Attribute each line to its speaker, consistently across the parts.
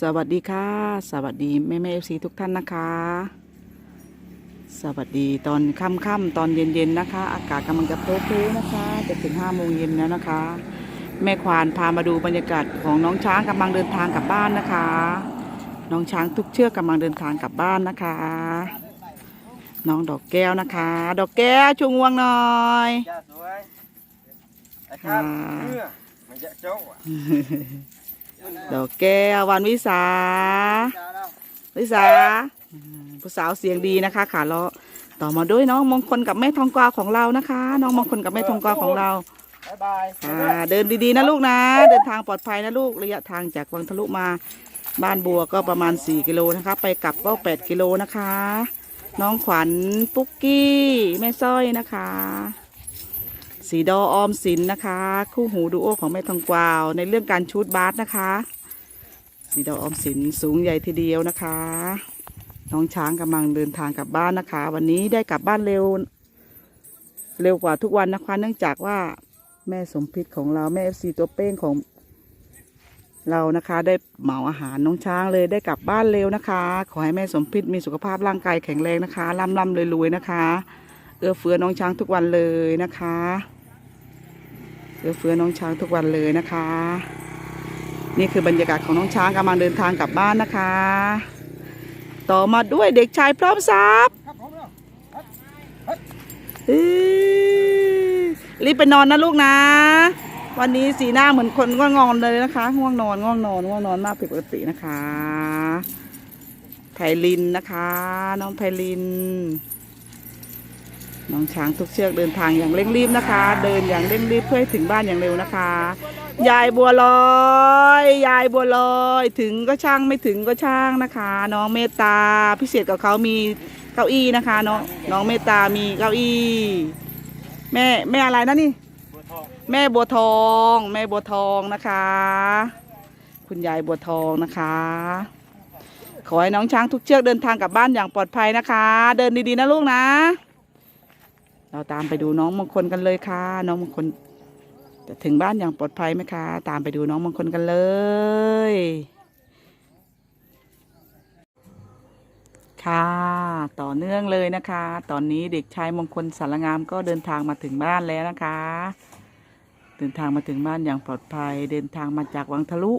Speaker 1: สวัสดีค่ะ สวัสดีแม่แม่เอฟซีทุกท่านนะคะ สวัสดีตอนค่ำๆตอนเย็นๆนะคะ อากาศกำลังจะโพลเพลนะคะจะถึงห้าโมงเย็นแล้วนะคะ แม่ควานพามาดูบรรยากาศของน้องช้างกำลังเดินทางกลับบ้านนะคะ น้องช้างทุกเชือกกำลังเดินทางกลับบ้านนะคะ น้องดอกแก้วนะคะ ดอกแก้วชูงวงหน่อย
Speaker 2: จ้าสวยไอ้ข้าม
Speaker 1: อ่า
Speaker 2: เนื้อมันจะโจ้อะ
Speaker 1: ดอกแก้ววันวิสา
Speaker 2: จ้าแล้ว
Speaker 1: ลิสาอืมผู้สาวเสียงดีนะคะขาเลาะต่อมาด้วยน้องมงคลกับแม่ทองกวาของเรานะคะ น้องมงคลกับแม่ทองกวาของเรา
Speaker 2: บ๊ายบาย
Speaker 1: อ่าเดินดีๆนะลูกนะ เดินทางปลอดภัยนะลูกระยะทางจากวังทะลุมาบ้านบัวก็ประมาณ 4 กิโลนะคะ ไปกลับก็ 8 กิโลนะคะ น้องขวัญปุ๊กกี้ แม่สร้อยนะคะ สีดอออมสินนะคะ คู่หูดูโอของแม่ทองกวาว ในเรื่องการชูดบาสนะคะ สีดอออมสินสูงใหญ่ทีเดียวนะคะ น้องช้างกำลังเดินทางกลับบ้านนะคะ วันนี้ได้กลับบ้านเร็ว เร็วกว่าทุกวันนะคะ เนื่องจากว่าแม่สมพิษของเราแม่เอฟซีตัวเป้งของเรานะคะได้เหมาอาหารน้องช้างเลยได้กลับบ้านเร็วนะคะ ขอให้แม่สมพิษมีสุขภาพร่างกายแข็งแรงนะคะร่ำร่ำรวยรวยๆนะคะ เอื้อเฟื้อน้องช้างทุกวันเลยนะคะ เอื้อเฟื้อน้องช้างทุกวันเลยนะคะ นี่คือบรรยากาศของน้องช้างกำลังเดินทางกลับบ้านนะคะ ต่อมาด้วยเด็กชายพร้อมทรัพย์
Speaker 2: ครับ
Speaker 1: รีบไปนอนนะลูกนะ วันนี้สีหน้าเหมือนคนง่วงนอนเลยนะคะ ง่วงนอนง่วงนอนง่วงนอนมากผิดปกตินะคะไพลินนะคะ น้องไพลิน น้องช้างทุกเชือกเดินทางอย่างเร่งรีบนะคะ เดินอย่างเร่งรีบเพื่อให้ถึงบ้านอย่างเร็วนะคะ ยายบัวลอย ยายบัวลอย ถึงก็ช่างไม่ถึงก็ช่างนะคะ น้องเมตตาพิเศษกับเขามีเก้าอี้นะคะน้องน้องเมตตามีเก้าอี้ แม่แม่อะไรนะนี่แม่บัวทอง แม่บัวทองนะคะ คุณยายบัวทองนะคะ ขอให้น้องช้างทุกเชือกเดินทางกลับบ้านอย่างปลอดภัยนะคะ เดินดีๆนะลูกนะ เราตามไปดูน้องมงคลกันเลยค่ะ น้องมงคลจะถึงบ้านอย่างปลอดภัยไหมคะ ตามไปดูน้องมงคลกันเลย ค่ะ ต่อเนื่องเลยนะคะ ตอนนี้เด็กชายมงคลสารงามก็เดินทางมาถึงบ้านแล้วนะคะ เดินทางมาถึงบ้านอย่างปลอดภัย เดินทางมาจากวังทะลุ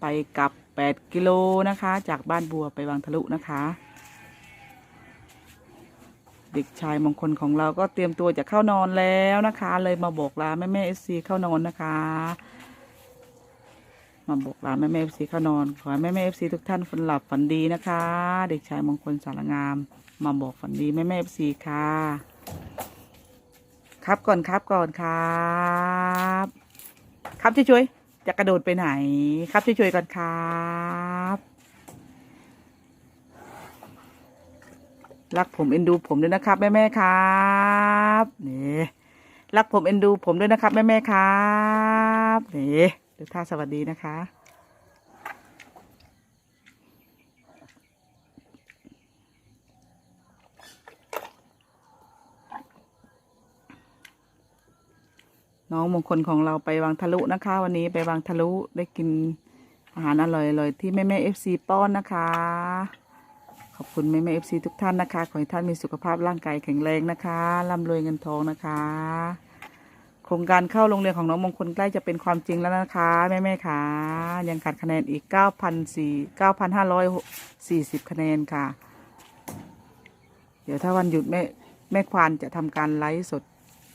Speaker 1: ไปกับ 8 กิโลนะคะ จากบ้านบัวไปวังทะลุนะคะ เด็กชายมงคลของเราก็เตรียมตัวจะเข้านอนแล้วนะคะ เลยมาบอกลาแม่แม่เอฟซีเข้านอนนะคะ มาบอกลาแม่แม่เอฟซีเข้านอนขอให้แม่แม่เอฟซีทุกท่านฝันหลับฝันดีนะคะ เด็กชายมงคลสารงาม มาบอกฝันดีแม่แม่เอฟซีค่ะ ครับก่อนครับก่อนครับ ครับช่วยๆจะกระโดดไปไหน ครับช่วยๆก่อนครับ รักผมเอ็นดูผมด้วยนะครับ แม่แม่ครับนี่รักผมเอ็นดูผมด้วยนะครับแม่แม่ครับนี่ดูท่าสวัสดีนะคะน้องมงคลของเราไปวางทะลุนะคะ วันนี้ไปวางทะลุได้กินอาหารอร่อยๆที่แม่แม่เอฟซีป้อนนะคะ ขอบคุณแม่แม่เอฟซีทุกท่านนะคะ ขอให้ท่านมีสุขภาพร่างกายแข็งแรงนะคะร่ำรวยเงินทองนะคะ โครงการเข้าโรงเรียนของน้องมงคลใกล้จะเป็นความจริงแล้วนะคะ แม่แม่ค่ะ ยังขาดคะแนนอีก 9,4 9,540 คะแนนค่ะ เดี๋ยวถ้าวันหยุดแม่แม่ควานจะทำการไลฟ์สด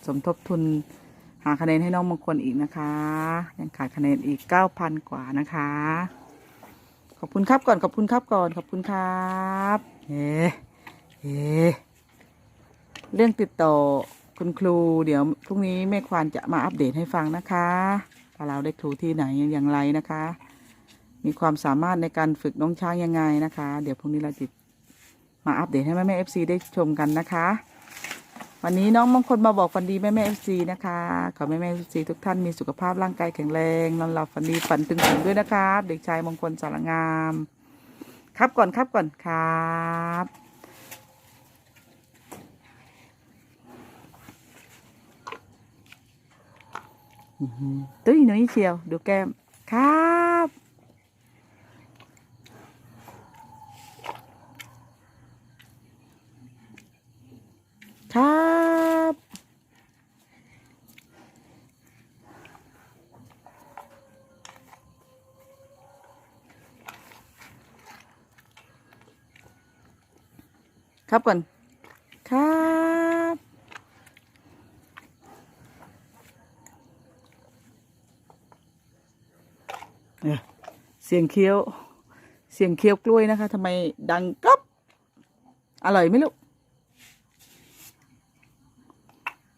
Speaker 1: สมทบทุนหาคะแนนให้น้องมงคลอีกนะคะ ยังขาดคะแนนอีก 9,000 กว่านะคะ อบคุณครับก่อนขอบคุณครับก่อนขอบคุณครับเฮ้เฮ้เรื่องติดต่อคุณครูเดี๋ยวพรุ่งนี้แม่ควานจะมาอัปเดตให้ฟังนะคะว่าเราได้ครูที่ไหนอย่างไรนะคะ มีความสามารถในการฝึกน้องช้างยังไงนะคะ เดี๋ยวพรุ่งนี้เราจะมาอัปเดตให้แม่แม่เอฟซีได้ชมกันนะคะ วันนี้น้องมงคลมาบอกฝันดีแม่แม่เอฟซีนะคะขอแม่แม่เอฟซีทุกท่านมีสุขภาพร่างกายแข็งแรงนอนหลับฝันดีฝันถึงถึงด้วยนะคะเด็กชายมงคลสารงาม ครับก่อนครับก่อนครับตุ้ยน้อยเชียว ดูแก้ม ครับ ครับ ครับก่อน ครับเสียงเคี้ยว เสียงเคี้ยวกล้วยนะคะทำไมดังก๊อบอร่อยไหมลูก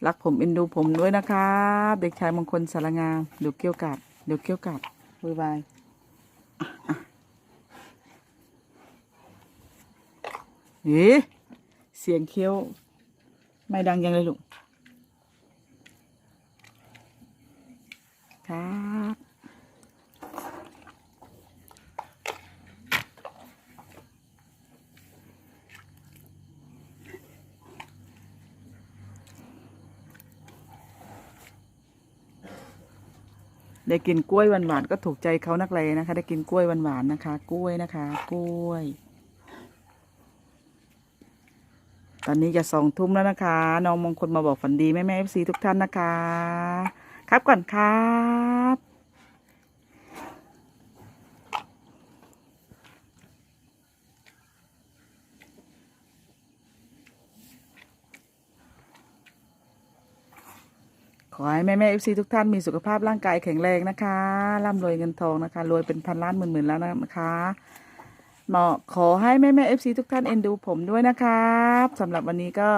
Speaker 1: รักผมเอ็นดูผมด้วยนะครับเด็กชายมงคลสารงามเดี๋ยวเกี้ยวกาดเดี๋ยวเกี้ยวกาดบ๊ายบายเอ๊ะ สียงเคี้ยว ไม่ดังยังเลยลูกครับได้กินกล้วยหวานๆก็ถูกใจเขานักเลยนะคะ ได้กินกล้วยหวานๆนะคะ กล้วยนะคะ กล้วย ตอนนี้จะสองทุ่มแล้วนะคะ น้องมงคลมาบอกฝันดี แม่แม่เอฟซีทุกท่านนะคะ ครับก่อนครับขอให้แม่แม่เอฟซีทุกท่านมีสุขภาพร่างกายแข็งแรงนะคะ ร่ำรวยเงินทองนะคะ รวยเป็นพันล้านหมื่นหมื่นล้านะคะ หมาะขอให้แม่แม่เอฟซีทุกท่านเอ็นดูผมด้วยนะครับสำหรับวันนี้ก็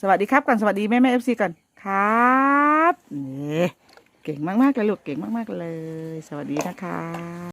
Speaker 1: สวัสดีครับก่อนสวัสดีแม่แม่เอฟซีก่อนครับเนี่เก่งมากๆเลยลูกเก่งมากๆเลย สวัสดีนะคะ